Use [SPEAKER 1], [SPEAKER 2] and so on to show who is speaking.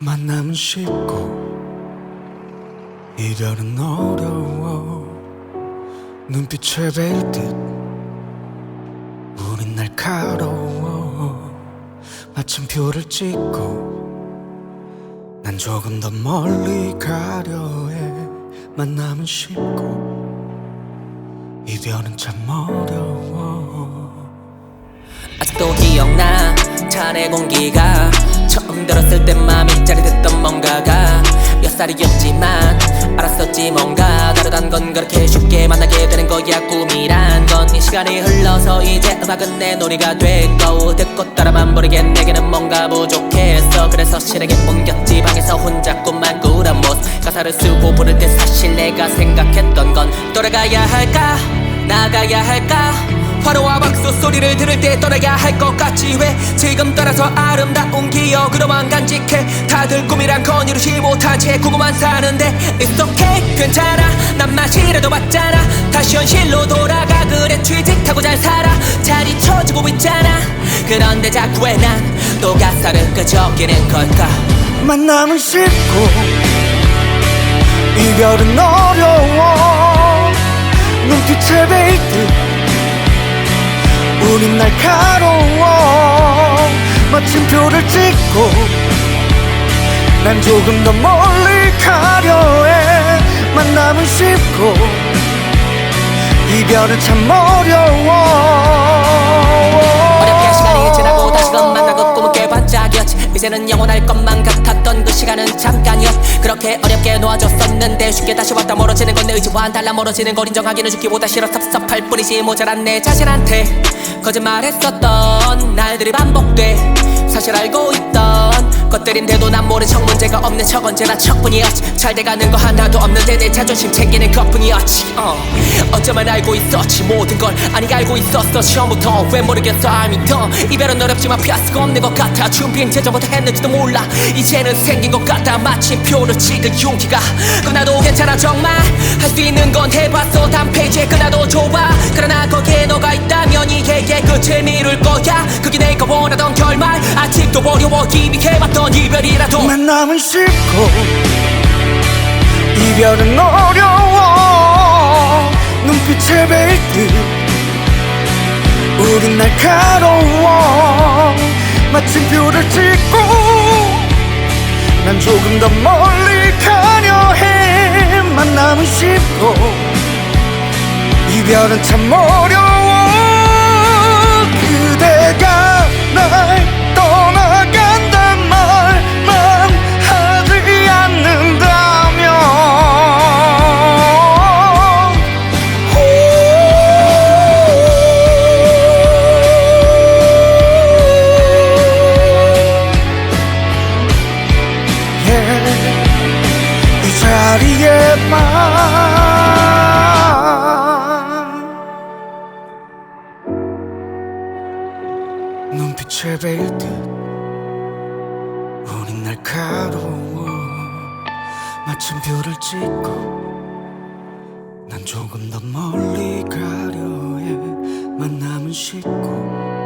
[SPEAKER 1] 만남은 쉽고 이별은 어려워. 눈빛에 뵐듯 우린 날카로워. 마침표를 찍고 난 조금 더 멀리 가려 해. 만남은 쉽고 이별은 참 어려워.
[SPEAKER 2] 아직도 기억나 차내 공기가 처음 들었을 때 마음이 짜릿했던 뭔가가 몇 살이었지만 알았었지 뭔가 다르단 건 그렇게 쉽게 만나게 되는 거야 꿈이란 건. 이 시간이 흘러서 이제 음악은 내 놀이가 됐고 듣고 따라만 부르게 내게는 뭔가 부족했어 그래서 실행에 옮겼지. 방에서 혼자 꿈만 꾸던 모습 가사를 쓰고 부를 때 사실 내가 생각했던 건 돌아가야 할까? 나가야 할까 화로와 박수 소리를 들을 때 떠나야 할 것 같지 왜? 지금 따라서 아름다운 기억으로만 간직해. 다들 꿈이란 건 이루지. 채 궁금한 사는데 It's okay 괜찮아. 난 맛이라도 봤잖아. 다시 현실로 돌아가. 그래 취직하고 잘 살아. 잘 잊혀지고 있잖아. 그런데 자꾸 왜 난 또 가사를 끄적이는 걸까?
[SPEAKER 1] 만남은 쉽고 이별은 어려워. 눈빛에 뵐듯 우린 날카로워. 마침표를 찍고 난 조금 더 멀리 가려 해. 만남은 쉽고 이별은 참 어려워.
[SPEAKER 2] 어렵게 시간이 지나고 다시금 만나고 꿈은 꽤 반짝였지 이제는 영원할 것만 같았던 그 시간은 잠깐이었 그렇게 어렵게 놓아줬었는데 쉽게 다시 왔다 멀어지는 건 내 의지와는 달라 멀어지는 걸 인정하기는 죽기보다 싫어 섭섭할 뿐이지 모자란 내 자신한테 거짓말했었던 날들이 반복돼 사실 알고 있던 것들인데도 난 모른 척 문제가 없는 척 언제나 척뿐이었지 잘 돼가는 거 하나도 없는데 내 자존심 챙기는 것뿐이었지 어. 어쩌면 알고 있었지 모든 걸. 아니 알고 있었어 처음부터. 왜 모르겠어 I'm done 이별은 어렵지만 피할 수가 없는 것 같아. 준비는 제전부터 했는지도 몰라. 이제는 생긴 것 같아. 마침표를 찍은 용기가 끝나도 괜찮아 정말. 할 수 있는 건 해봤어. 단 페이지에 끝나도 좋아. 그러나 거기에 너가 있다면 이게 끝을 미룰 거야 그게 내가 원하던 어려워 희미해봤던 이별이라도
[SPEAKER 1] 만남은 쉽고 이별은 어려워. 눈빛에 뵐듯 우린 날카로워. 마침표를 찍고 난 조금 더 멀리 가려 해. 만남은 쉽고 이별은 참 어려워 눈빛에 뵐듯 우린 날카로워 마침표를 찍고 난 조금 더 멀리 가려 해 만남은 쉽고